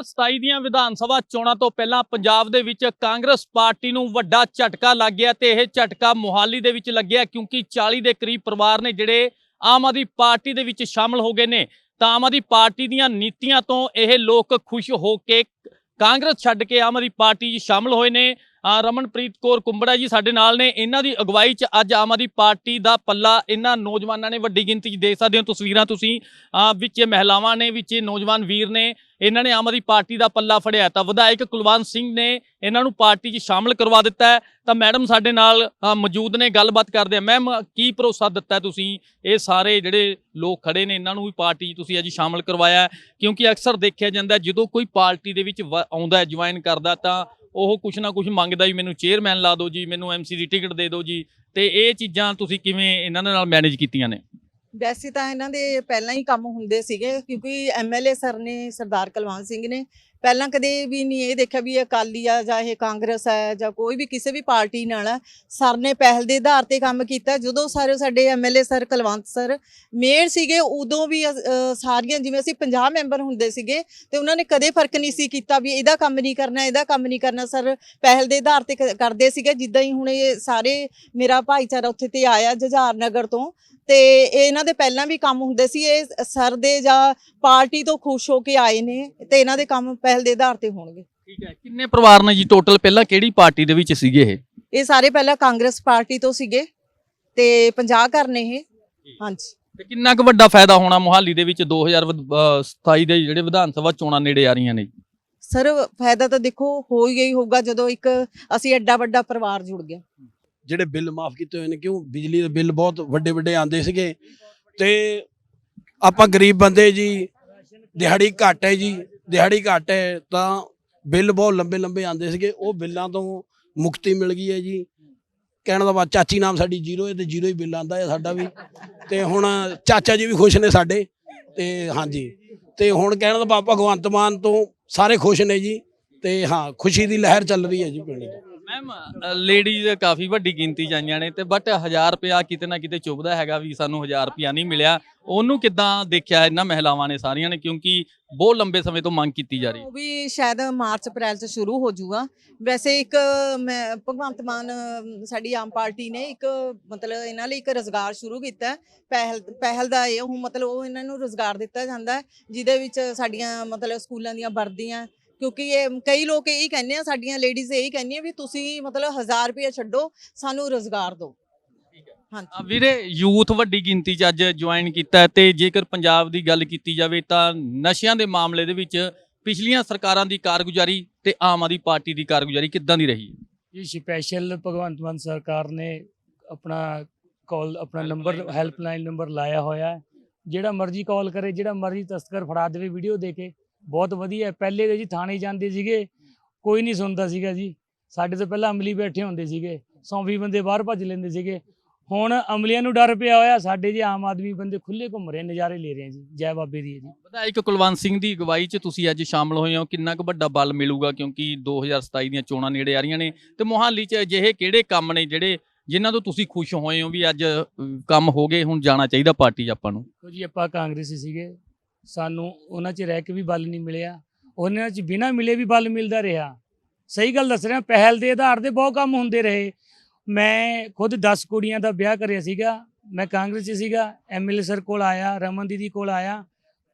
2027 ਦੀਆਂ ਵਿਧਾਨ ਸਭਾ ਚੋਣਾਂ ਤੋਂ ਪਹਿਲਾਂ ਪੰਜਾਬ ਦੇ ਵਿੱਚ ਕਾਂਗਰਸ ਪਾਰਟੀ ਨੂੰ ਵੱਡਾ ਝਟਕਾ ਲੱਗ ਗਿਆ ਤੇ ਇਹ ਝਟਕਾ ਮੁਹਾਲੀ ਦੇ ਵਿੱਚ ਲੱਗਿਆ ਕਿਉਂਕਿ 40 ਦੇ ਕਰੀਬ ਪਰਿਵਾਰ ਨੇ ਜਿਹੜੇ ਆਮ ਆਦਮੀ ਪਾਰਟੀ ਦੇ ਵਿੱਚ ਸ਼ਾਮਲ ਹੋ ਗਏ ਨੇ। ਤਾਂ ਆਮ ਆਦਮੀ ਪਾਰਟੀ ਦੀਆਂ ਨੀਤੀਆਂ ਤੋਂ ਇਹ ਲੋਕ ਖੁਸ਼ ਹੋ ਕੇ ਕਾਂਗਰਸ ਛੱਡ ਕੇ ਆਮ ਆਦਮੀ ਪਾਰਟੀ 'ਚ ਸ਼ਾਮਲ ਹੋਏ ਨੇ। ਰਮਨਪ੍ਰੀਤ ਕੌਰ ਕੁੰਬੜਾ ਜੀ ਸਾਡੇ ਨਾਲ ਨੇ। ਇਹਨਾਂ ਦੀ ਅਗਵਾਈ 'ਚ ਅੱਜ ਆਮ ਆਦਮੀ ਪਾਰਟੀ ਦਾ ਪੱਲਾ ਇਹਨਾਂ ਨੌਜਵਾਨਾਂ ਨੇ ਵੱਡੀ ਗਿਣਤੀ 'ਚ ਦੇਖ ਸਕਦੇ ਹੋ ਤਸਵੀਰਾਂ ਤੁਸੀਂ। ਅ, ਵਿੱਚ ਮਹਿਲਾਵਾਂ ਨੇ ਵਿੱਚ ਨੌਜਵਾਨ ਵੀਰ ਨੇ। ਇਹਨਾਂ ਨੇ ਆਮ ਆਦਮੀ ਪਾਰਟੀ ਦਾ ਪੱਲਾ ਫੜਿਆ ਤਾਂ ਵਿਧਾਇਕ ਕੁਲਵੰਤ ਸਿੰਘ ਨੇ ਇਹਨਾਂ ਨੂੰ ਪਾਰਟੀ 'ਚ ਸ਼ਾਮਲ ਕਰਵਾ ਦਿੱਤਾ ਤਾਂ ਮੈਡਮ ਸਾਡੇ ਨਾਲ ਮੌਜੂਦ ਨੇ ਗੱਲਬਾਤ ਕਰਦੇ ਆ। ਮੈਮ ਕੀ ਭਰੋਸਾ ਦਿੱਤਾ ਤੁਸੀਂ? ਇਹ ਸਾਰੇ ਜਿਹੜੇ ਲੋਕ ਖੜੇ ਨੇ ਇਹਨਾਂ ਨੂੰ ਵੀ ਪਾਰਟੀ 'ਚ ਤੁਸੀਂ ਅੱਜ ਸ਼ਾਮਲ ਕਰਵਾਇਆ ਕਿਉਂਕਿ ਅਕਸਰ ਦੇਖਿਆ ਜਾਂਦਾ ਜਦੋਂ ਕੋਈ ਪਾਰਟੀ ਦੇ ਵਿੱਚ ਵ- ਆਉਂਦਾ ਜੁਆਇਨ ਕਰਦਾ ਤਾਂ ਉਹ ਕੁਛ ਨਾ ਕੁਛ ਮੰਗਦਾ ਜੀ, ਮੈਨੂੰ ਚੇਅਰਮੈਨ ਲਾ ਦਿਓ ਜੀ, ਮੈਨੂੰ ਐਮਸੀ ਦੀ ਟਿਕਟ ਦੇ ਦਿਓ ਜੀ, ਤੇ ਇਹ ਚੀਜ਼ਾਂ ਤੁਸੀਂ ਕਿਵੇਂ ਇਹਨਾਂ ਦੇ ਨਾਲ ਮੈਨੇਜ ਕੀਤੀਆਂ ਨੇ? ਵੈਸੇ ਤਾਂ ਇਹਨਾਂ ਦੇ ਪਹਿਲਾਂ ਹੀ ਕੰਮ ਹੁੰਦੇ ਸੀਗੇ, ਕਿਉਂਕਿ ਐਮਐਲਏ ਸਰ ਨੇ ਸਰਦਾਰ ਕੁਲਵੰਤ ਸਿੰਘ ਨੇ ਪਹਿਲਾਂ ਕਦੇ ਵੀ ਨਹੀਂ ਇਹ ਦੇਖਿਆ ਵੀ ਇਹ ਅਕਾਲੀ ਆ ਜਾਂ ਇਹ ਕਾਂਗਰਸ ਹੈ ਜਾਂ ਕੋਈ ਵੀ ਕਿਸੇ ਵੀ ਪਾਰਟੀ ਨਾਲ ਆ। ਸਰ ਨੇ ਪਹਿਲ ਦੇ ਆਧਾਰ ਤੇ ਕੰਮ ਕੀਤਾ ਜਦੋਂ ਸਾਰੇ ਸਾਡੇ MLA sir Kulwant sir mayor ਸੀਗੇ ਉਦੋਂ ਵੀ ਅ- ਅ, ਸਾਰੀਆਂ ਜਿਵੇਂ ਅਸੀਂ 50 ਮੈਂਬਰ ਹੁੰਦੇ ਸੀਗੇ ਤੇ ਉਹਨਾਂ ਨੇ ਕਦੇ ਫ਼ਰਕ ਨਹੀਂ ਸੀ ਕੀਤਾ ਵੀ ਇਹਦਾ ਕੰਮ ਨਹੀਂ ਕਰਨਾ ਇਹਦਾ ਕੰਮ ਨਹੀਂ ਕਰਨਾ ਸਰ ਪਹਿਲ ਦੇ ਆਧਾਰ ਤੇ ਕ- ਕਰਦੇ ਸੀਗੇ ਜਿੱਦਾਂ ਹੀ ਹੁਣ ਇਹ ਸਾਰੇ ਮੇਰਾ ਭਾਈਚਾਰਾ ਉੱਥੇ ਤੇ ਆਇਆ ਜੁਝਾਰ ਨਗਰ ਤੋਂ ਤੇ ਇਹ ਇਹਨਾਂ ਦੇ ਪਹਿਲਾਂ ਵੀ ਕੰਮ ਹੁੰਦੇ ਸੀ ਇਹ ਸਰ ਦੇ ਜਾਂ ਪਾਰਟੀ ਤੋਂ ਖੁਸ਼ ਹੋ ਕੇ ਆਏ ਨੇ ਤੇ ਇਹਨਾਂ ਦੇ ਕੰਮ ਪਹਿਲ ਦੇ ਆਧਾਰ ਤੇ ਹੋਣਗੇ। ਠੀਕ ਹੈ ਕਿੰਨੇ ਪਰਿਵਾਰ ਨੇ ਜੀ ਟੋਟਲ ਪਹਿਲਾਂ ਕਿਹੜੀ ਪਾਰਟੀ ਦੇ ਵਿੱਚ ਸੀਗੇ ਇਹ? ਇਹ ਸਾਰੇ ਪਹਿਲਾਂ ਕਾਂਗਰਸ ਪਾਰਟੀ ਤੋਂ ਸੀਗੇ ਤੇ 50 ਘਰ ਨੇ ਇਹ। ਹਾਂਜੀ। ਤੇ ਕਿੰਨਾ ਕੁ ਵੱਡਾ ਫਾਇਦਾ ਹੋਣਾ ਮੁਹਾਲੀ ਦੇ ਵਿੱਚ? 2027 ਦੇ ਜਿਹੜੇ ਵਿਧਾਨ ਸਭਾ ਚੋਣਾਂ ਨੇੜੇ ਆ ਰਹੀਆਂ ਨੇ? ਸਰ ਫਾਇਦਾ ਤਾਂ ਦੇਖੋ ਹੋ ਹੀ ਗਈ ਹੋਊਗਾ ਜਦੋਂ ਇੱਕ ਅਸੀਂ ਐਡਾ ਵੱਡਾ ਪਰਿਵਾਰ ਜੁੜ ਗਿਆ। ਜਿਹੜੇ ਬਿੱਲ ਮਾਫ ਕੀਤੇ ਹੋਏ ਨੇ, ਕਿਉਂ? ਬਿਜਲੀ ਦੇ ਬਿੱਲ ਬਹੁਤ ਵੱਡੇ ਵੱਡੇ ਆਉਂਦੇ ਸੀਗੇ। ਤੇ ਆਪਾਂ ਗਰੀਬ ਬੰਦੇ ਜੀ, ਦਿਹਾੜੀ ਘੱਟ ਹੈ ਜੀ, ਦਿਹਾੜੀ ਘੱਟ ਹੈ, ਤਾਂ ਬਿੱਲ ਬਹੁਤ ਲੰਬੇ ਲੰਬੇ ਆਉਂਦੇ ਸੀਗੇ। ਉਹ ਬਿੱਲਾਂ ਤੋਂ ਮੁਕਤੀ ਮਿਲ ਗਈ ਹੈ ਜੀ। ਕਹਿਣ ਦਾ ਬਾਅਦ ਚਾਚੀ ਨਾਮ ਸਾਡੀ ਜ਼ੀਰੋ ਹੈ ਤੇ ਜ਼ੀਰੋ ਹੀ ਬਿੱਲ ਆਂਦਾ ਹੈ ਸਾਡਾ ਵੀ। ਤੇ ਹੁਣ ਚਾਚਾ ਜੀ ਵੀ ਖੁਸ਼ ਨੇ ਸਾਡੇ। ਤੇ ਹਾਂਜੀ। ਤੇ ਹੁਣ ਕਹਿਣ ਦਾ ਭਾਵ ਭਗਵੰਤ ਮਾਨ ਤੋਂ ਸਾਰੇ ਖੁਸ਼ ਨੇ ਜੀ। ਤੇ ਹਾਂ, ਖੁਸ਼ੀ ਦੀ ਲਹਿਰ ਚੱਲ ਰਹੀ ਹੈ ਜੀ ਪਿੰਡ 'ਚ। ਮੈਮ ਲੇਡੀਜ਼ ਕਾਫੀ ਵੱਡੀ ਗਿਣਤੀ 'ਚ ਆਈਆਂ ਨੇ ਤੇ ਬਟ 1000 ਰੁਪਿਆ ਕਿਤੇ ਨਾ ਕਿਤੇ ਚੁੱਭਦਾ ਹੈਗਾ ਵੀ ਸਾਨੂੰ 1000 ਰੁਪਿਆ ਨਹੀਂ ਮਿਲਿਆ। ਉਹਨੂੰ ਕਿੱਦਾਂ ਦੇਖਿਆ ਇਹਨਾਂ ਮਹਿਲਾਵਾਂ ਨੇ ਸਾਰੀਆਂ ਨੇ? ਕਿਉਂਕਿ ਬਹੁਤ ਲੰਬੇ ਸਮੇਂ ਤੋਂ ਮੰਗ ਕੀਤੀ ਜਾ ਰਹੀ ਹੈ। ਉਹ ਵੀ ਸ਼ਾਇਦ ਮਾਰਚ ਅਪ੍ਰੈਲ ਚ ਸ਼ੁਰੂ ਹੋ ਜਾਊਗਾ। ਵੈਸੇ ਇੱਕ ਮੈਂ ਭਗਵੰਤ ਮਾਨ ਸਾਡੀ ਆਮ ਪਾਰਟੀ ਨੇ ਇੱਕ ਮਤਲਬ ਇਹਨਾਂ ਲਈ ਇੱਕ ਰੋਜ਼ਗਾਰ ਸ਼ੁਰੂ ਕੀਤਾ। ਪਹਿਲ ਪਹਿਲ ਦਾ ਇਹ ਉਹ ਮਤਲਬ ਉਹ ਇਹਨਾਂ ਨੂੰ ਰੋਜ਼ਗਾਰ ਦਿੱਤਾ ਜਾਂਦਾ ਜਿਹਦੇ ਵਿੱਚ ਸਾਡੀਆਂ ਮਤਲਬ ਸਕੂਲਾਂ ਦੀਆਂ ਵਰਦੀਆਂ ਕਿਉਂਕਿ ਇਹ ਕਈ ਲੋਕ ਇਹੀ ਕਹਿੰਦੇ ਆ ਸਾਡੀਆਂ ਲੇਡੀਜ਼ ਇਹੀ ਕਹਿੰਦੀਆਂ ਵੀ ਤੁਸੀਂ ਮਤਲਬ 1000 ਰੁਪਏ ਛੱਡੋ ਸਾਨੂੰ ਰੋਜ਼ਗਾਰ ਦਿਓ। ਹਾਂਜੀ। ਵੀਰੇ ਯੂਥ ਵੱਡੀ ਗਿਣਤੀ 'ਚ ਅੱਜ ਜੁਆਇਨ ਕੀਤਾ ਤੇ ਜੇਕਰ ਪੰਜਾਬ ਦੀ ਗੱਲ ਕੀਤੀ ਜਾਵੇ ਤਾਂ ਨਸ਼ਿਆਂ ਦੇ ਮਾਮਲੇ ਦੇ ਵਿੱਚ ਪਿਛਲੀਆਂ ਸਰਕਾਰਾਂ ਦੀ ਕਾਰਗੁਜ਼ਾਰੀ ਤੇ ਆਮ ਆਦਮੀ ਪਾਰਟੀ ਦੀ ਕਾਰਗੁਜ਼ਾਰੀ ਕਿੱਦਾਂ ਦੀ ਰਹੀ? ਇਹ ਸਪੈਸ਼ਲ ਭਗਵੰਤ ਮਾਨ ਸਰਕਾਰ ਨੇ ਆਪਣਾ ਕਾਲ ਆਪਣਾ ਨੰਬਰ ਹੈਲਪਲਾਈਨ ਨੰਬਰ ਲਾਇਆ ਹੋਇਆ ਹੈ। ਜਿਹੜਾ ਮਰਜ਼ੀ ਕਾਲ ਕਰੇ ਜਿਹੜਾ ਮਰਜ਼ੀ ਤਸਕਰ ਫੜਾ ਦੇਵੇ ਵੀਡੀਓ ਦੇ ਕੇ। ਬਹੁਤ ਵਧੀਆ। ਪਹਿਲੇ ਦੇ ਜੀ ਥਾਣੇ ਜਾਂਦੇ ਸੀਗੇ ਕੋਈ ਨਹੀਂ ਸੁਣਦਾ ਸੀਗਾ ਜੀ। ਸਾਡੇ ਤੋਂ ਪਹਿਲਾਂ ਅਮਲੀ ਬੈਠੇ ਹੁੰਦੇ ਸੀਗੇ ਸੌ ਵੀਹ ਬੰਦੇ ਬਾਹਰ ਭੱਜ ਲੈਂਦੇ ਸੀਗੇ। ਹੁਣ ਅਮਲੀਆਂ ਨੂੰ ਡਰ ਪਿਆ ਹੋਇਆ ਸਾਡੇ ਜੇ ਆਮ ਆਦਮੀ ਬੰਦੇ ਖੁੱਲੇ ਘੁੰਮ ਰਹੇ ਨਜ਼ਾਰੇ ਲੈ ਰਹੇ ਆ ਜੀ ਜੈ ਬਾਬੇ ਦੀ ਜੀ। ਵਿਧਾਇਕ ਕੁਲਵੰਤ ਸਿੰਘ ਦੀ ਅਗਵਾਈ 'ਚ ਤੁਸੀਂ ਅੱਜ ਸ਼ਾਮਲ ਹੋਏ ਹੋ ਕਿੰਨਾ ਕੁ ਵੱਡਾ ਬਲ ਮਿਲੂਗਾ ਕਿਉਂਕਿ 2027 ਦੀਆਂ ਚੋਣਾਂ ਨੇੜੇ ਆ ਰਹੀਆਂ ਨੇ। ਤੇ ਮੁਹਾਲੀ 'ਚ ਅਜਿਹੇ ਕਿਹੜੇ ਕੰਮ ਨੇ ਜਿਹੜੇ ਜਿਨ੍ਹਾਂ ਤੋਂ ਤੁਸੀਂ ਖੁਸ਼ ਹੋਏ ਹੋ ਵੀ ਅੱਜ ਕੰਮ ਹੋ ਗਏ ਹੁਣ ਜਾਣਾ ਚਾਹੀਦਾ ਪਾਰਟੀ 'ਚ ਆਪਾਂ ਨੂੰ? ਜੀ ਆਪਾਂ ਕਾਂਗਰਸੀ ਸੀਗੇ ਸਾਨੂੰ ਉਹਨਾਂ 'ਚ ਰਹਿ ਕੇ ਵੀ ਬਲ ਨਹੀਂ ਮਿਲਿਆ, ਉਹਨਾਂ 'ਚ ਬਿਨਾਂ ਮਿਲੇ ਵੀ ਬਲ ਮਿਲਦਾ ਰਿਹਾ। ਸਹੀ ਗੱਲ ਦੱਸ ਰਿਹਾ, ਪਹਿਲ ਦੇ ਆਧਾਰ ਤੇ ਬਹੁਤ ਕੰਮ ਹੁੰਦੇ ਰਹੇ। ਮੈਂ ਖੁਦ 10 ਕੁੜੀਆਂ ਦਾ ਵਿਆਹ ਕਰਿਆ ਸੀਗਾ, ਮੈਂ ਕਾਂਗਰਸ 'ਚ ਸੀਗਾ ਐਮਐਲਏ ਸਰ ਕੋਲ ਆਇਆ, ਰਮਨ ਦੀਦੀ ਕੋਲ ਆਇਆ।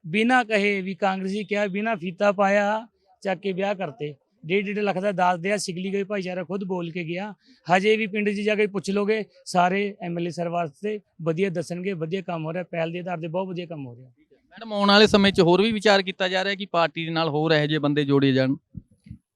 ਬਿਨਾਂ ਕਹੇ ਵੀ ਕਾਂਗਰਸੀ ਕਿਹਾ, ਬਿਨਾਂ ਫੀਤਾ ਪਾਇਆ, ਚੱਕ ਕੇ ਵਿਆਹ ਕਰਤੇ। ਡੇਢ ਡੇਢ ਲੱਖ ਦਾ ਦਾਸ ਦਿਆ ਸਿਗਲੀ ਗਈ ਭਾਈਚਾਰਾ ਖੁਦ ਬੋਲ ਕੇ ਗਿਆ। ਹਜੇ ਵੀ ਪਿੰਡ 'ਚ ਜਾ ਕੇ ਪੁੱਛ ਲੋਗੇ, ਸਾਰੇ ਐਮਐਲਏ ਸਰ ਵਾਸਤੇ ਵਧੀਆ ਦੱਸਣਗੇ, ਵਧੀਆ ਕੰਮ ਹੋ ਰਿਹਾ, ਪਹਿਲ ਦੇ ਆਧਾਰ ਤੇ ਬਹੁਤ ਵਧੀਆ ਕੰਮ ਹੋ ਰਿਹਾ। ਮੈਡਮ ਆਉਣ ਵਾਲੇ ਸਮੇਂ 'ਚ ਹੋਰ ਵੀ ਵਿਚਾਰ ਕੀਤਾ ਜਾ ਰਿਹਾ ਕਿ ਪਾਰਟੀ ਦੇ ਨਾਲ ਹੋਰ ਇਹੋ ਜਿਹੇ ਬੰਦੇ ਜੋੜੇ ਜਾਣ?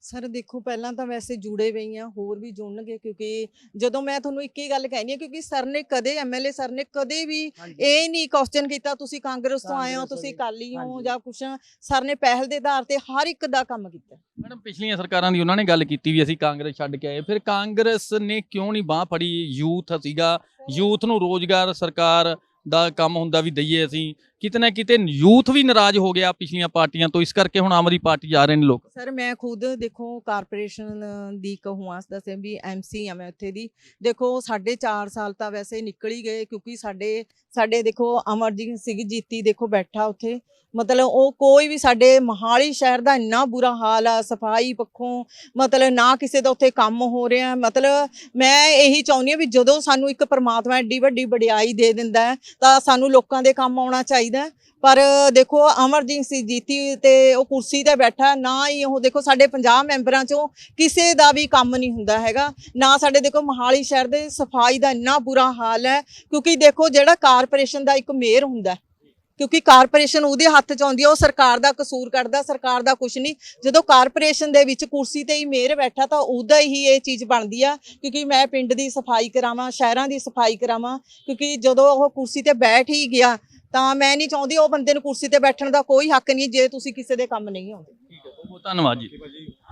ਸਰ ਦੇਖੋ ਪਹਿਲਾਂ ਤਾਂ ਵੈਸੇ ਜੁੜੇ ਹੋਏ ਆ ਹੋਰ ਵੀ ਜੁੜਨਗੇ ਕਿਉਂਕਿ ਜਦੋਂ ਮੈਂ ਤੁਹਾਨੂੰ ਇੱਕ ਹੀ ਗੱਲ ਕਹਿਣੀ ਹੈ ਕਿਉਂਕਿ ਸਰ ਨੇ ਕਦੇ ਐਮਐਲਏ ਸਰ ਨੇ ਕਦੇ ਵੀ ਇਹ ਨਹੀਂ ਕੁਐਸਚਨ ਕੀਤਾ ਤੁਸੀਂ ਕਾਂਗਰਸ ਤੋਂ ਆਏ ਹੋ ਤੁਸੀਂ ਅਕਾਲੀ ਹੋ। ਜਾਂ ਕੁਛ ਸਰ ਨੇ ਪਹਿਲ ਦੇ ਆਧਾਰ ਤੇ ਹਰ ਇੱਕ ਦਾ ਕੰਮ ਕੀਤਾ। ਮੈਡਮ ਪਿਛਲੀਆਂ ਸਰਕਾਰਾਂ ਦੀ ਉਹਨਾਂ ਨੇ ਗੱਲ ਕੀਤੀ ਵੀ ਅਸੀਂ ਕਾਂਗਰਸ ਛੱਡ ਕੇ ਆਏ ਫਿਰ ਕਾਂਗਰਸ ਨੇ ਕਿਉਂ ਨਹੀਂ ਬਾਹ ਫੜੀ? ਯੂਥ ਸੀਗਾ ਯੂਥ ਨੂੰ ਰੋਜ਼ਗਾਰ ਸਰਕਾਰ ਦਾ ਕੰਮ ਹੁੰਦਾ ਵੀ ਦਈਏ ਅਸੀਂ ਕਿਤੇ ਨਾ ਕਿਤੇ ਯੂਥ ਵੀ ਨਾਰਾਜ਼ ਹੋ ਗਿਆ ਪਿਛਲੀਆਂ ਪਾਰਟੀਆਂ ਤੋਂ, ਇਸ ਕਰਕੇ ਹੁਣ ਆਮ ਆਦਮੀ ਪਾਰਟੀ ਜਾ ਰਹੇ ਨੇ ਲੋਕ। ਸਰ, ਮੈਂ ਖੁਦ ਦੇਖੋ ਕਾਰਪੋਰੇਸ਼ਨ ਦੀ ਕਹੂੰਆਂ ਦੱਸਿਆ ਵੀ ਐਮਸੀ ਆ ਮੈਂ ਉੱਥੇ ਦੀ। ਦੇਖੋ ਸਾਢੇ 4 ਸਾਲ ਤਾਂ ਵੈਸੇ ਨਿਕਲ ਹੀ ਗਏ ਕਿਉਂਕਿ ਸਾਡੇ ਸਾਡੇ ਦੇਖੋ ਅਮਰਜੀਤ ਸਿੰਘ ਜੀਤੀ ਦੇਖੋ ਬੈਠਾ ਉੱਥੇ। ਮਤਲਬ ਉਹ ਕੋਈ ਵੀ ਸਾਡੇ ਮਹਾਲੀ ਸ਼ਹਿਰ ਦਾ ਇੰਨਾ ਬੁਰਾ ਹਾਲ ਆ, ਸਫ਼ਾਈ ਪੱਖੋਂ, ਮਤਲਬ ਨਾ ਕਿਸੇ ਦਾ ਉੱਥੇ ਕੰਮ ਹੋ ਰਿਹਾ। ਮਤਲਬ ਮੈਂ ਇਹੀ ਚਾਹੁੰਦੀ ਹਾਂ ਵੀ ਜਦੋਂ ਸਾਨੂੰ ਇੱਕ ਪਰਮਾਤਮਾ ਐਡੀ ਵੱਡੀ ਵਡਿਆਈ ਦੇ ਦਿੰਦਾ ਤਾਂ ਸਾਨੂੰ ਲੋਕਾਂ ਦੇ ਕੰਮ ਆਉਣਾ ਚਾਹੀਦਾ। ਹੈ। ਪਰ ਦੇਖੋ ਅਮਰਜੀਤ ਸਿੰਘ ਜੀਤੀ ਤੇ ਉਹ ਕੁਰਸੀ ਤੇ ਬੈਠਾ, ਨਾ ਹੀ ਉਹ ਦੇਖੋ ਸਾਡੇ 50 ਮੈਂਬਰਾਂ ਚੋਂ ਕਿਸੇ ਦਾ ਵੀ ਕੰਮ ਨਹੀਂ ਹੁੰਦਾ ਹੈਗਾ ਨਾ ਸਾਡੇ ਦੇਖੋ ਮਹਾਲੀ ਸ਼ਹਿਰ ਦੇ ਸਫ਼ਾਈ ਦਾ ਇੰਨਾ ਬੁਰਾ ਹਾਲ ਹੈ, ਕਿਉਂਕਿ ਦੇਖੋ ਜਿਹੜਾ ਕਾਰਪੋਰੇਸ਼ਨ ਦਾ ਇੱਕ ਮੇਅਰ ਹੁੰਦਾ ਕਿਉਂਕਿ ਕਾਰਪੋਰੇਸ਼ਨ ਉਹਦੇ ਹੱਥ 'ਚ ਆਉਂਦੀ ਹੈ, ਉਹ ਸਰਕਾਰ ਦਾ ਕਸੂਰ ਕੱਢਦਾ, ਸਰਕਾਰ ਦਾ ਕੁਝ ਨਹੀਂ ਜਦੋਂ ਕਾਰਪੋਰੇਸ਼ਨ ਦੇ ਵਿੱਚ ਕੁਰਸੀ ਤੇ ਹੀ ਮੇਅਰ ਬੈਠਾ, ਤਾਂ ਉਹਦਾ ਹੀ ਇਹ ਚੀਜ਼ ਬਣਦੀ ਆ, ਕਿਉਂਕਿ ਮੈਂ ਪਿੰਡ ਦੀ ਸਫ਼ਾਈ ਕਰਾਵਾਂ, ਸ਼ਹਿਰਾਂ ਦੀ ਸਫ਼ਾਈ ਕਰਾਵਾਂ, ਕਿਉਂਕਿ ਜਦੋਂ ਉਹ ਕੁਰਸੀ ਤੇ ਬੈਠ ਹੀ ਗਿਆ ਤਾਂ ਮੈਂ ਨਹੀਂ ਚਾਹੁੰਦੀ ਉਹ ਬੰਦੇ ਨੂੰ ਕੁਰਸੀ ਤੇ ਬੈਠਣ ਦਾ ਕੋਈ ਹੱਕ ਨਹੀਂ ਜੇ ਤੁਸੀਂ ਕਿਸੇ ਦੇ ਕੰਮ ਨਹੀਂ ਆਉਂਦੇ। ਬਹੁਤ ਧੰਨਵਾਦ ਜੀ।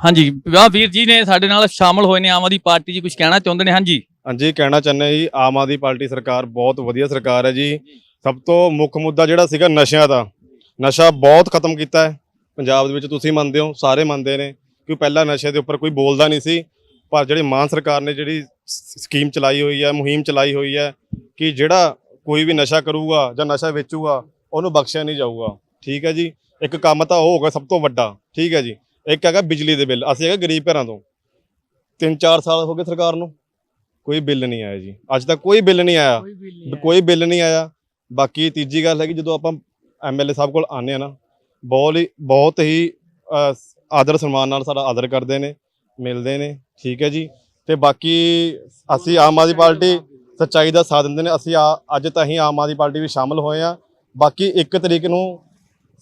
ਹਾਂਜੀ ਵਿਆਹ ਵੀਰ ਜੀ ਨੇ ਸਾਡੇ ਨਾਲ ਸ਼ਾਮਲ ਹੋਏ ਨੇ ਆਮ ਆਦਮੀ ਪਾਰਟੀ ਜੀ ਕੁਝ ਕਹਿਣਾ ਚਾਹੁੰਦੇ ਨੇ? ਹਾਂਜੀ। ਹਾਂਜੀ ਕਹਿਣਾ ਚਾਹੁੰਦੇ ਜੀ ਆਮ ਆਦਮੀ ਪਾਰਟੀ ਸਰਕਾਰ ਬਹੁਤ ਵਧੀਆ ਸਰਕਾਰ ਹੈ ਜੀ। ਸਭ ਤੋਂ ਮੁੱਖ ਮੁੱਦਾ ਜਿਹੜਾ ਸੀਗਾ ਨਸ਼ਿਆਂ ਦਾ। ਨਸ਼ਾ ਬਹੁਤ ਖਤਮ ਕੀਤਾ ਹੈ। ਪੰਜਾਬ ਦੇ ਵਿੱਚ ਤੁਸੀਂ ਮੰਨਦੇ ਹੋ ਸਾਰੇ ਮੰਨਦੇ ਨੇ ਕਿ ਪਹਿਲਾਂ ਨਸ਼ੇ ਦੇ ਉੱਪਰ ਕੋਈ ਬੋਲਦਾ ਨਹੀਂ ਸੀ। ਪਰ ਜਿਹੜੀ ਮਾਨ ਸਰਕਾਰ ਨੇ ਜਿਹੜੀ ਸਕੀਮ ਚਲਾਈ ਹੋਈ ਹੈ ਮੁਹਿੰਮ ਚਲਾਈ ਹੋਈ ਹੈ ਕਿ ਜਿਹੜਾ ਕੋਈ ਵੀ ਨਸ਼ਾ ਕਰੂਗਾ ਜਾਂ ਨਸ਼ਾ ਵੇਚੂਗਾ ਉਹਨੂੰ ਬਖਸ਼ਿਆ ਨਹੀਂ ਜਾਊਗਾ। ਠੀਕ ਹੈ ਜੀ? ਇੱਕ ਕੰਮ ਤਾਂ ਉਹ ਹੋਗਾ ਸਭ ਤੋਂ ਵੱਡਾ। ਠੀਕ ਹੈ ਜੀ? ਇੱਕ ਹੈਗਾ ਬਿਜਲੀ ਦੇ ਬਿੱਲ। ਅਸੀਂ ਹੈਗਾ ਗਰੀਬ ਘਰਾਂ ਤੋਂ। 3-4 ਸਾਲ ਹੋ ਗਏ ਸਰਕਾਰ ਨੂੰ। ਕੋਈ ਬਿੱਲ ਨਹੀਂ ਆਇਆ ਜੀ। ਅੱਜ ਤੱਕ ਕੋਈ ਬਿੱਲ ਨਹੀਂ ਆਇਆ। ਕੋਈ ਬਿੱਲ ਨਹੀਂ ਆਇਆ। ਬਾਕੀ ਤੀਜੀ ਗੱਲ ਹੈ ਕਿ ਜਦੋਂ ਆਪਾਂ ਐਮਐਲਏ ਸਾਹਿਬ ਕੋਲ ਆਨੇ ਆ ਨਾ ਬਹੁਤ ਹੀ ਬਹੁਤ ਹੀ ਆਦਰ ਸਨਮਾਨ ਨਾਲ ਸਾਡਾ ਆਦਰ ਕਰਦੇ ਨੇ ਮਿਲਦੇ ਨੇ। ਠੀਕ ਹੈ ਜੀ? ਤੇ ਬਾਕੀ ਅਸੀਂ ਆਮ ਆਦਮੀ ਪਾਰਟੀ ਸੱਚਾਈ ਦਾ ਸਾਥ ਦਿੰਦੇ ਨੇ। ਅਸੀਂ ਆ- ਅੱਜ ਤਾਂ ਹੀ ਆਮ ਆਦਮੀ ਪਾਰਟੀ ਵਿੱਚ ਸ਼ਾਮਲ ਹੋਏ ਆ ਬਾਕੀ 1 ਤਰੀਕ ਨੂੰ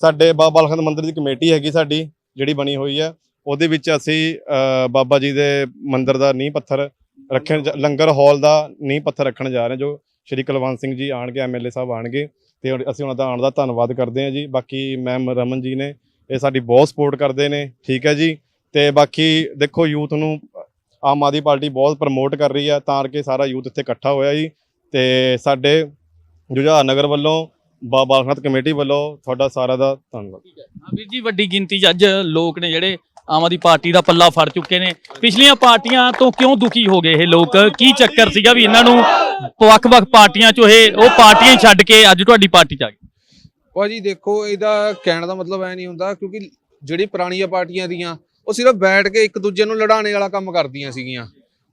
ਸਾਡੇ ਬਾਬਾ ਬਾਲਖੰਡ ਮੰਦਿਰ ਦੀ ਕਮੇਟੀ ਹੈਗੀ ਸਾਡੀ, ਜਿਹੜੀ ਬਣੀ ਹੋਈ ਹੈ। ਉਹਦੇ ਵਿੱਚ ਅਸੀਂ ਬਾਬਾ ਜੀ ਦੇ ਮੰਦਿਰ ਦਾ ਨੀਂਹ ਪੱਥਰ ਰੱਖਣ ਜਾ- ਲੰਗਰ ਹਾਲ ਦਾ ਨੀਂਹ ਪੱਥਰ ਰੱਖਣ ਜਾ ਰਹੇ ਜੋ ਸ਼੍ਰੀ ਕੁਲਵੰਤ ਸਿੰਘ ਜੀ ਆਣਗੇ ਐਮਐਲਏ ਸਾਹਿਬ ਆਣਗੇ। ਤੇ ਅਸੀਂ ਉਹਨਾਂ ਦਾ ਆਉਣ ਦਾ ਧੰਨਵਾਦ ਕਰਦੇ ਹਾਂ ਜੀ। ਬਾਕੀ ਮੈਮ ਰਮਨ ਜੀ ਨੇ, ਇਹ ਸਾਡੀ ਬਹੁਤ ਸਪੋਰਟ ਕਰਦੇ ਨੇ। ਠੀਕ ਹੈ ਜੀ। ਤੇ ਬਾਕੀ ਦੇਖੋ, ਯੂਥ ਨੂੰ ਆਮ ਆਦਮੀ ਪਾਰਟੀ ਬਹੁਤ ਪ੍ਰਮੋਟ ਕਰ ਰਹੀ ਹੈ ਤਾਂ ਕਿ ਸਾਰਾ ਯੂਥ ਇੱਥੇ ਇਕੱਠਾ ਹੋਇਆ ਜੀ। ਤੇ ਸਾਡੇ ਜੁਝਾਰ ਨਗਰ ਵੱਲੋਂ ਬਾਬਾ ਬਾਲਖਨਾਥ ਕਮੇਟੀ ਵੱਲੋਂ ਤੁਹਾਡਾ ਸਾਰਾ ਦਾ ਧੰਨਵਾਦ। ਹਾਂ। ਵੀਰ ਜੀ ਵੱਡੀ ਗਿਣਤੀ 'ਚ ਅੱਜ ਲੋਕ ਨੇ ਜਿਹੜੇ ਆਮ ਆਦਮੀ ਪਾਰਟੀ ਦਾ ਪੱਲਾ ਫੜ ਚੁੱਕੇ ਨੇ। ਪਿਛਲੀਆਂ ਪਾਰਟੀਆਂ ਤੋਂ ਕਿਉਂ ਦੁਖੀ ਹੋ ਗਏ ਇਹ ਲੋਕ? ਕੀ ਚੱਕਰ ਸੀਗਾ ਵੀ ਇਹਨਾਂ ਨੂੰ ਵੱਖ-ਵੱਖ ਪਾਰਟੀਆਂ 'ਚੋਂ ਇਹ ਉਹ ਪਾਰਟੀਆਂ ਛੱਡ ਕੇ ਅੱਜ ਤੁਹਾਡੀ ਪਾਰਟੀ 'ਚ ਆ ਗਏ? ਭਾਜੀ ਦੇਖੋ ਇਹਦਾ ਕਹਿਣ ਦਾ ਮਤਲਬ ਐ ਨਹੀਂ ਹੁੰਦਾ ਕਿਉਂਕਿ ਜਿਹੜੀ ਪੁਰਾਣੀਆਂ ਪਾਰਟੀਆਂ ਦੀਆਂ ਉਹ ਸਿਰਫ ਬੈਠ ਕੇ ਇੱਕ ਦੂਜੇ ਨੂੰ ਲੜਾਣੇ ਵਾਲਾ ਕੰਮ ਕਰਦੀਆਂ ਸੀਗੀਆਂ।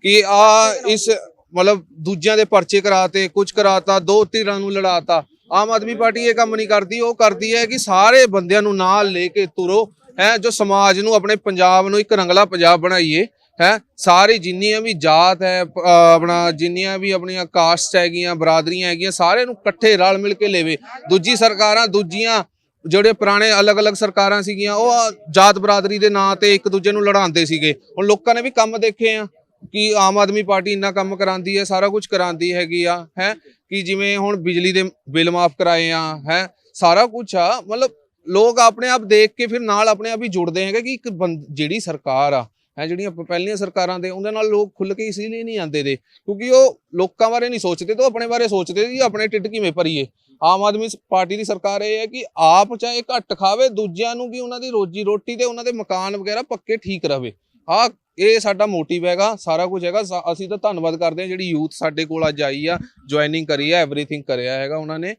ਕਿ ਆ ਇਸ ਮਤਲਬ ਦੂਜਿਆਂ ਦੇ ਪਰਚੇ ਕਰਾਤੇ, ਕੁਝ ਕਰਾਤਾ, ਦੋ ਧਿਰਾਂ ਨੂੰ ਲੜਾਤਾ। ਆਮ ਆਦਮੀ ਪਾਰਟੀ ਇਹ ਕੰਮ ਨਹੀਂ ਕਰਦੀ, ਉਹ ਕਰਦੀ ਹੈ ਕਿ ਸਾਰੇ ਬੰਦਿਆਂ ਨੂੰ ਨਾਲ ਲੈ ਕੇ ਤੁਰੋ, ਹੈ, ਜੋ ਸਮਾਜ ਨੂੰ, ਆਪਣੇ ਪੰਜਾਬ ਨੂੰ ਇੱਕ ਰੰਗਲਾ ਪੰਜਾਬ ਬਣਾਈਏ, ਹੈ, ਸਾਰੀ ਜਿੰਨੀਆਂ ਵੀ ਜਾਤ ਹੈ ਆਪਣਾ ਜਿੰਨੀਆਂ ਵੀ ਆਪਣੀਆਂ ਕਾਸਟ ਹੈਗੀਆਂ, ਬਰਾਦਰੀਆਂ ਹੈਗੀਆਂ ਸਾਰੇ ਨੂੰ ਇਕੱਠੇ ਰਲ ਮਿਲ ਕੇ ਲੈਵੇ। ਦੂਜੀ ਸਰਕਾਰਾਂ ਦੂਜੀਆਂ ਜਿਹੜੇ ਪੁਰਾਣੇ ਅਲੱਗ-ਅਲੱਗ ਸਰਕਾਰਾਂ ਸੀਗੀਆਂ, ਉਹ ਜਾਤ ਬਰਾਦਰੀ ਦੇ ਨਾਂ ਤੇ ਇੱਕ ਦੂਜੇ ਨੂੰ ਲੜਾਉਂਦੇ ਸੀਗੇ। ਹੁਣ ਲੋਕਾਂ ਨੇ ਵੀ ਕੰਮ ਦੇਖੇ ਆ ਕਿ ਆਮ ਆਦਮੀ ਪਾਰਟੀ ਇੰਨਾ ਕੰਮ ਕਰਾਉਂਦੀ ਹੈ, ਸਾਰਾ ਕੁਝ ਕਰਾਉਂਦੀ ਹੈਗੀ ਆ, ਹੈ? ਕਿ ਜਿਵੇਂ ਹੁਣ ਬਿਜਲੀ ਦੇ ਬਿੱਲ ਮਾਫ ਕਰਾਏ ਆ, ਹੈ? ਸਾਰਾ ਕੁਝ ਆ, ਮਤਲਬ ਲੋਕ ਆਪਣੇ ਆਪ ਦੇਖ ਕੇ ਫਿਰ ਨਾਲ ਆਪਣੇ ਆਪ ਹੀ ਜੁੜਦੇ ਹੈਗੇ ਕਿ ਇੱਕ ਬੰ- ਜਿਹੜੀ ਸਰਕਾਰ ਆ, ਹੈ? ਜਿਹੜੀਆਂ ਪਹਿਲੀਆਂ ਸਰਕਾਰਾਂ ਦੇ ਉਹਦੇ ਨਾਲ ਲੋਕ ਖੁੱਲ ਕੇ ਇਸ ਲਈ ਨਹੀਂ ਆਉਂਦੇ ਦੇ, ਕਿਉਂਕਿ ਉਹ ਲੋਕਾਂ ਬਾਰੇ ਨਹੀਂ ਸੋਚਦੇ, ਤੇ ਉਹ ਆਪਣੇ ਬਾਰੇ ਸੋਚਦੇ ਜੀ ਆਪਣੇ ਟਿੱਡ ਕਿਵੇਂ ਭਰੀਏ। ਆਮ ਆਦਮੀ ਪਾਰਟੀ ਦੀ ਸਰਕਾਰ ਇਹ ਹੈ ਕਿ ਆਪ ਚਾਹੇ ਘੱਟ ਖਾਵੇ, ਦੂਜਿਆਂ ਨੂੰ ਵੀ ਉਹਨਾਂ ਦੀ ਰੋਜੀ ਰੋਟੀ ਤੇ ਉਹਨਾਂ ਦੇ ਮਕਾਨ ਵਗੈਰਾ ਪੱਕੇ ਠੀਕ ਰਵੇ। ਆ, ਇਹ ਸਾਡਾ ਮੋਟਿਵ ਹੈਗਾ, ਸਾਰਾ ਕੁਝ ਹੈਗਾ। ਅਸੀਂ ਤਾਂ ਧੰਨਵਾਦ ਕਰਦੇ ਹਾਂ ਜਿਹੜੀ ਯੂਥ ਸਾਡੇ ਕੋਲ ਅੱਜ ਆਈ ਆ ਜੁਆਇਨਿੰਗ ਕਰੀ ਆ ਐਵਰੀਥਿੰਗ ਕਰਿਆ ਹੈਗਾ ਉਹਨਾਂ ਨੇ।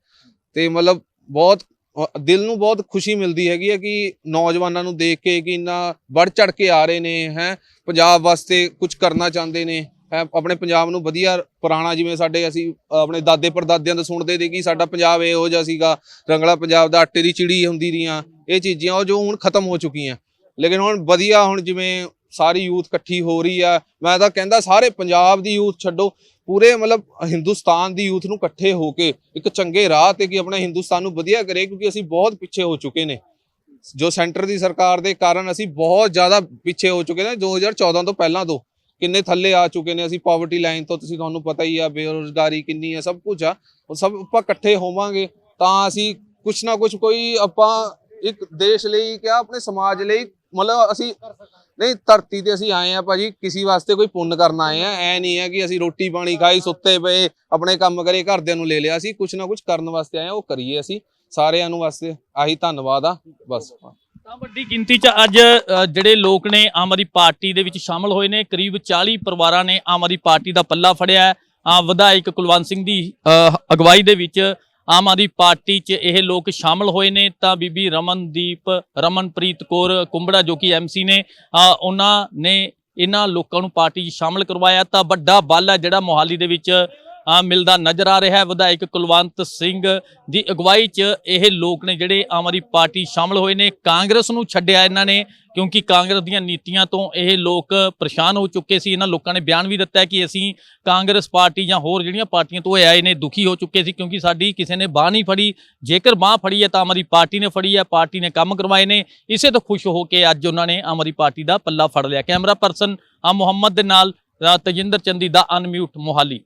ਤੇ ਮਤਲਬ ਬਹੁਤ ਦਿਲ ਨੂੰ ਬਹੁਤ ਖੁਸ਼ੀ ਮਿਲਦੀ ਹੈਗੀ ਹੈ ਕਿ ਨੌਜਵਾਨਾਂ ਨੂੰ ਦੇਖ ਕੇ ਕਿ ਇੰਨਾ ਵੱਧ ਚੜ ਕੇ ਆ ਰਹੇ ਨੇ, ਹੈ। ਪੰਜਾਬ ਵਾਸਤੇ ਕੁਝ ਕਰਨਾ ਚਾਹੁੰਦੇ ਨੇ। ਆਪਣੇ ਪੰਜਾਬ ਨੂੰ ਵਧੀਆ ਪੁਰਾਣਾ, ਜਿਵੇਂ ਸਾਡੇ ਅਸੀਂ ਆਪਣੇ ਦਾਦੇ ਪੜਦਾਦਿਆਂ ਤੋਂ ਸੁਣਦੇ ਸੀ ਕਿ ਸਾਡਾ ਪੰਜਾਬ ਇਹੋ ਜਿਹਾ ਸੀਗਾ, ਰੰਗਲਾ ਪੰਜਾਬ ਦਾ, ਆਟੇ ਦੀ ਚਿੜੀ ਹੁੰਦੀ ਰੀਆਂ ਇਹ ਚੀਜ਼ਾਂ ਉਹ ਜੋ ਹੁਣ ਖਤਮ ਹੋ ਚੁੱਕੀਆਂ। ਲੇਕਿਨ ਹੁਣ ਵਧੀਆ ਹੁਣ ਜਿਵੇਂ ਸਾਰੀ ਯੂਥ ਇਕੱਠੀ ਹੋ ਰਹੀ ਆ, ਮੈਂ ਤਾਂ ਕਹਿੰਦਾ ਸਾਰੇ ਪੰਜਾਬ ਦੀ ਯੂਥ ਛੱਡੋ, ਪੂਰੇ ਮਤਲਬ ਹਿੰਦੁਸਤਾਨ ਦੀ ਯੂਥ ਨੂੰ ਇਕੱਠੇ ਹੋ ਕੇ ਇੱਕ ਚੰਗੇ ਰਾਹ ਤੇ ਕਿ ਆਪਣੇ ਹਿੰਦੁਸਤਾਨ ਨੂੰ ਵਧੀਆ ਕਰੇ, ਕਿਉਂਕਿ ਅਸੀਂ ਬਹੁਤ ਪਿੱਛੇ ਹੋ ਚੁੱਕੇ ਨੇ। ਜੋ ਸੈਂਟਰ ਦੀ ਸਰਕਾਰ ਦੇ ਕਾਰਨ ਅਸੀਂ ਬਹੁਤ ਜ਼ਿਆਦਾ ਪਿੱਛੇ ਹੋ ਚੁੱਕੇ ਨੇ 2014 ਤੋਂ ਪਹਿਲਾਂ ਤੋਂ। ਕਿੰਨੇ ਥੱਲੇ ਆ ਚੁੱਕੇ ਨੇ, ਅਸੀਂ ਪਾਵਰਟੀ ਲਾਈਨ ਤੋਂ ਤੁਸੀਂ ਤੁਹਾਨੂੰ ਪਤਾ ਹੀ ਆ, ਬੇਰੋਜ਼ਗਾਰੀ ਕਿੰਨੀ ਆ, ਸਭ ਕੁਝ ਆ। ਉਹ ਸਭ ਆਪਾਂ ਇਕੱਠੇ ਹੋਵਾਂਗੇ, ਤਾਂ ਅਸੀਂ ਕੁਛ ਨਾ ਕੁਛ ਕੋਈ ਆਪਾਂ ਇੱਕ ਦੇਸ਼ ਲਈ ਕਿਆ, ਆਪਣੇ ਸਮਾਜ ਲਈ ਮਤਲਬ ਅਸੀਂ ਨਹੀਂ, ਧਰਤੀ ਤੇ ਅਸੀਂ ਆਏ ਆ ਭਾਜੀ, ਕਿਸੇ ਵਾਸਤੇ ਕੋਈ ਪੁੰਨ ਕਰਨ ਆਏ ਆ। ਐ ਨਹੀਂ ਹੈ ਕਿ ਅਸੀਂ ਰੋਟੀ ਪਾਣੀ ਖਾਈ, ਸੁੱਤੇ ਪਏ, ਆਪਣੇ ਕੰਮ ਕਰੇ, ਘਰਦਿਆਂ ਨੂੰ ਲੈ ਲਿਆ, ਅਸੀਂ ਕੁਛ ਨਾ ਕੁਛ ਕਰਨ ਵਾਸਤੇ ਆਏ ਆ, ਉਹ ਕਰੀਏ ਅਸੀਂ ਸਾਰਿਆਂ ਨੂੰ ਵਾਸਤੇ। ਆਹੀ ਧੰਨਵਾਦ ਆ, ਬਸ। ਤਾਂ ਵੱਡੀ ਗਿਣਤੀ 'ਚ ਅੱਜ ਅ, ਜਿਹੜੇ ਲੋਕ ਨੇ ਆਮ ਆਦਮੀ ਪਾਰਟੀ ਦੇ ਵਿੱਚ ਸ਼ਾਮਲ ਹੋਏ ਨੇ ਕਰੀਬ 40 ਪਰਿਵਾਰਾਂ ਨੇ ਆਮ ਆਦਮੀ ਪਾਰਟੀ ਦਾ ਪੱਲਾ ਫੜਿਆ ਹੈ। ਆ ਵਿਧਾਇਕ ਕੁਲਵੰਤ ਸਿੰਘ ਦੀ ਅ, ਅਗਵਾਈ ਦੇ ਵਿੱਚ ਆਮ ਆਦਮੀ ਪਾਰਟੀ 'ਚ ਇਹ ਲੋਕ ਸ਼ਾਮਲ ਹੋਏ ਨੇ ਤਾਂ ਬੀਬੀ ਰਮਨਦੀਪ ਰਮਨਪ੍ਰੀਤ ਕੌਰ ਕੁੰਬੜਾ ਜੋ ਕਿ ਐਮਸੀ ਨੇ ਅ, ਉਹਨਾਂ ਨੇ ਇਹਨਾਂ ਲੋਕਾਂ ਨੂੰ ਪਾਰਟੀ 'ਚ ਸ਼ਾਮਲ ਕਰਵਾਇਆ। ਤਾਂ ਵੱਡਾ ਬਲ ਹੈ ਜਿਹੜਾ ਮੋਹਾਲੀ ਦੇ ਵਿੱਚ ਮਿਲਦਾ ਨਜ਼ਰ ਆ ਰਿਹਾ ਹੈ। ਵਿਧਾਇਕ ਕੁਲਵੰਤ ਸਿੰਘ ਦੀ ਅਗਵਾਈ 'ਚ ਇਹ ਲੋਕ ਨੇ ਜਿਹੜੇ ਆਮ ਆਦਮੀ ਪਾਰਟੀ ਸ਼ਾਮਲ ਹੋਏ ਨੇ। ਕਾਂਗਰਸ ਨੂੰ ਛੱਡਿਆ ਇਹਨਾਂ ਨੇ ਕਿਉਂਕਿ ਕਾਂਗਰਸ ਦੀਆਂ ਨੀਤੀਆਂ ਤੋਂ ਇਹ ਲੋਕ ਪਰੇਸ਼ਾਨ ਹੋ ਚੁੱਕੇ ਸੀ। ਇਹਨਾਂ ਲੋਕਾਂ ਨੇ ਬਿਆਨ ਵੀ ਦਿੱਤਾ ਕਿ ਅਸੀਂ ਕਾਂਗਰਸ ਪਾਰਟੀ ਜਾਂ ਹੋਰ ਜਿਹੜੀਆਂ ਪਾਰਟੀਆਂ ਤੋਂ ਇਹ ਆਏ ਨੇ ਦੁਖੀ ਹੋ ਚੁੱਕੇ ਸੀ ਕਿਉਂਕਿ ਸਾਡੀ ਕਿਸੇ ਨੇ ਬਾਹ ਨਹੀਂ ਫੜੀ। ਜੇਕਰ ਬਾਹ ਫੜੀ ਹੈ ਤਾਂ ਆਮ ਆਦਮੀ ਪਾਰਟੀ ਨੇ ਫੜੀ ਹੈ ਪਾਰਟੀ ਨੇ ਕੰਮ ਕਰਵਾਏ ਨੇ। ਇਸੇ ਤੋਂ ਖੁਸ਼ ਹੋ ਕੇ ਅੱਜ ਉਹਨਾਂ ਨੇ ਆਮ ਆਦਮੀ ਪਾਰਟੀ ਦਾ ਪੱਲਾ ਫੜ ਲਿਆ। ਕੈਮਰਾ ਪਰਸਨ ਆ ਮੁਹੰਮਦ ਦੇ ਨਾਲ ਅ, ਤਜਿੰਦਰ ਚੰਦੀ ਦਾ ਅਨਮਿਊਟ ਮੋਹਾਲੀ।